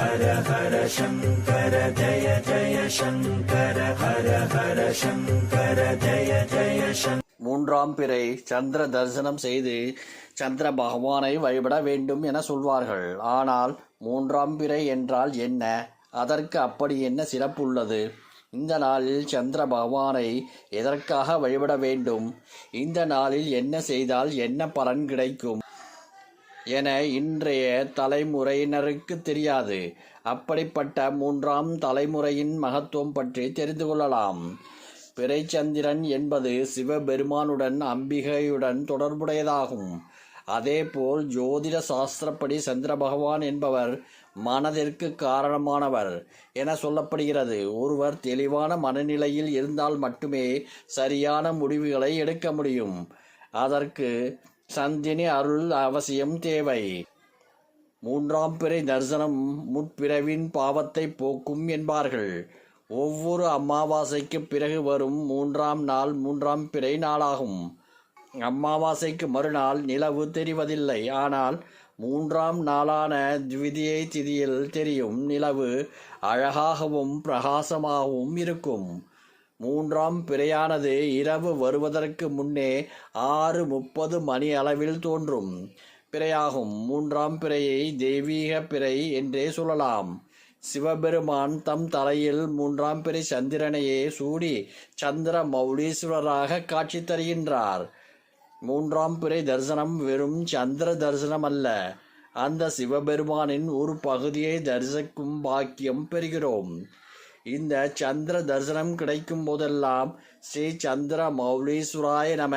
ஹர ஹர சங்கர ஜய ஜய சங்கர ஹர ஹர சங்கர ஜய ஜய சங்கர மூன்றாம் பிறை சந்திர தரிசனம் செய்து சந்திர பகவானை வழிபட வேண்டும் என சொல்வார்கள். ஆனால் மூன்றாம் பிறை என்றால் என்ன? அதற்கு அப்படி என்ன சிறப்புள்ளது? இந்த நாளில் சந்திர பகவானை எதற்காக வழிபட வேண்டும்? இந்த நாளில் என்ன செய்தால் என்ன பலன் கிடைக்கும்? என இன்றைய தலைமுறையினருக்கு தெரியாது. அப்படிப்பட்ட மூன்றாம் தலைமுறையின் மகத்துவம் பற்றி தெரிந்து கொள்ளலாம். பிறைச்சந்திரன் என்பது சிவபெருமானுடன் அம்பிகையுடன் தொடர்புடையதாகும். அதேபோல் ஜோதிட சாஸ்திரப்படி சந்திர பகவான் என்பவர் மனதிற்கு காரணமானவர் என சொல்லப்படுகிறது. ஒருவர் தெளிவான மனநிலையில் இருந்தால் மட்டுமே சரியான முடிவுகளை எடுக்க முடியும். அதற்கு சந்தினி அருள் அவசியம் தேவை. மூன்றாம் பிறை தரிசனம் முற்பிறவின் பாவத்தை போக்கும் என்பார்கள். ஒவ்வொரு அமாவாசைக்கு பிறகு வரும் மூன்றாம் நாள் மூன்றாம் பிறை நாளாகும். அமாவாசைக்கு மறுநாள் நிலவு தெரிவதில்லை. ஆனால் மூன்றாம் நாளான த்விதியை திதியில் தெரியும். நிலவு அழகாகவும் பிரகாசமாகவும் இருக்கும். மூன்றாம் பிறையானது இரவு வருவதற்கு முன்னே ஆறு முப்பது மணி அளவில் தோன்றும். பிறையாகும். மூன்றாம் பிறையை தெய்வீக பிறை என்றே சொல்லலாம். சிவபெருமான் தம் தலையில் மூன்றாம் பிறை சந்திரனையே சூடி சந்திர மௌலீஸ்வரராக காட்சி தருகின்றார். மூன்றாம் பிறை தரிசனம் வெறும் சந்திர தரிசனம் அல்ல அந்த சிவபெருமானின் ஒரு பகுதியை தரிசிக்கும் பாக்கியம் பெறுகிறோம். இந்த சந்திர தரிசனம் கிடைக்கும் போதெல்லாம் ஸ்ரீ சந்திர மௌலீஸ்வராய நம.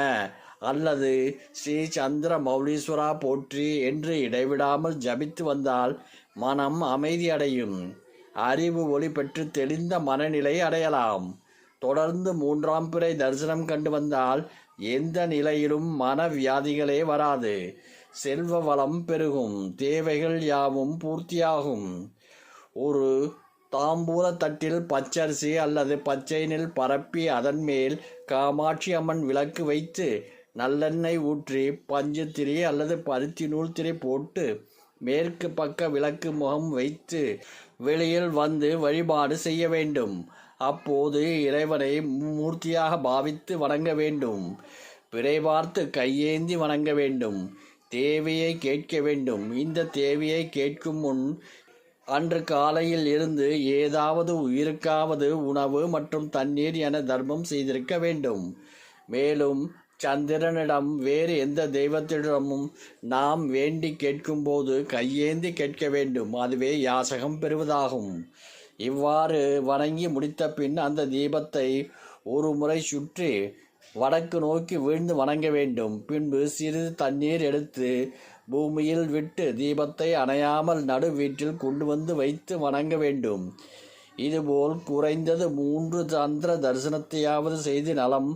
அல்லது ஸ்ரீ சந்திர மௌலீஸ்வரா போற்றி என்று இடைவிடாமல் ஜபித்து வந்தால் மனம் அமைதியடையும். அறிவு ஒளி பெற்று தெளிந்த மனநிலை அடையலாம். தொடர்ந்து மூன்றாம் பிறை தரிசனம் கண்டு வந்தால் எந்த நிலையிலும் மன வியாதிகளே வராது. செல்வ வளம் பெருகும். தேவைகள் யாவும் பூர்த்தியாகும். ஒரு தாம்பூல தட்டில் பச்சரிசி அல்லது பச்சை நெல் பரப்பி அதன் மேல் காமாட்சி அம்மன் விளக்கு வைத்து நல்லெண்ணெய் ஊற்றி பஞ்சு திரி அல்லது பருத்தி நூல் திரி போட்டு மேற்கு பக்க விளக்கு முகம் வைத்து வெளியில் வந்து வழிபாடு செய்ய வேண்டும். அப்போது இறைவனை மூர்த்தியாக பாவித்து வணங்க வேண்டும். பிறை பார்த்து கையேந்தி வணங்க வேண்டும். தேவையை கேட்க வேண்டும். இந்த தேவையை கேட்கும் முன் அன்று காலையில் இருந்து ஏதாவது உயிருக்காவது உணவு மற்றும் தண்ணீர் என தர்மம் செய்திருக்க வேண்டும். மேலும் சந்திரனிடம் வேறு எந்த தெய்வத்திடமும் நாம் வேண்டி கேட்கும்போது கையேந்தி கேட்க வேண்டும். அதுவே யாசகம் பெறுவதாகும். இவ்வாறு வணங்கி முடித்த பின் அந்த தீபத்தை ஒரு முறை சுற்றி வடக்கு நோக்கி வீழ்ந்து வணங்க வேண்டும். பின்பு சிறிது தண்ணீர் எடுத்து பூமியில் விட்டு தீபத்தை அணையாமல் நடு வீட்டில் கொண்டு வந்து வைத்து வணங்க வேண்டும். இதுபோல் குறைந்தது மூன்று சந்திர தரிசனத்தையாவது செய்து நலம்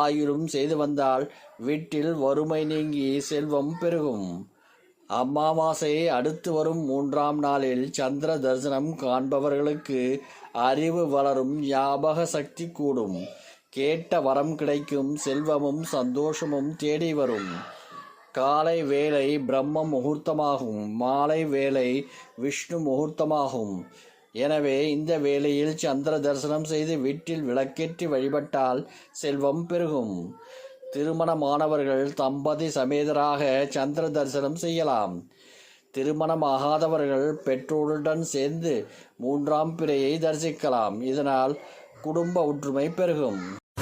ஆயுளும் செய்து வந்தால் வீட்டில் வறுமை நீங்கி செல்வம் பெருகும். அமாவாசையை அடுத்து வரும் மூன்றாம் நாளில் சந்திர தரிசனம் காண்பவர்களுக்கு அறிவு வளரும் ஞாபக சக்தி கூடும். கேட்ட வரம் கிடைக்கும் செல்வமும் சந்தோஷமும் தேடி வரும். காலை வேலை பிரம்ம முகூர்த்தமாகும் மாலை வேலை விஷ்ணு முகூர்த்தமாகும். எனவே இந்த வேளையில் சந்திர தரிசனம் செய்து வீட்டில் விளக்கேற்றி வழிபட்டால் செல்வம் பெருகும். திருமணமானவர்கள் தம்பதி சமேதராக சந்திர தரிசனம் செய்யலாம். திருமணமாகாதவர்கள் பெற்றோருடன் சேர்ந்து மூன்றாம் பிறையை தரிசிக்கலாம். இதனால் குடும்ப ஒற்றுமை பெருகும்.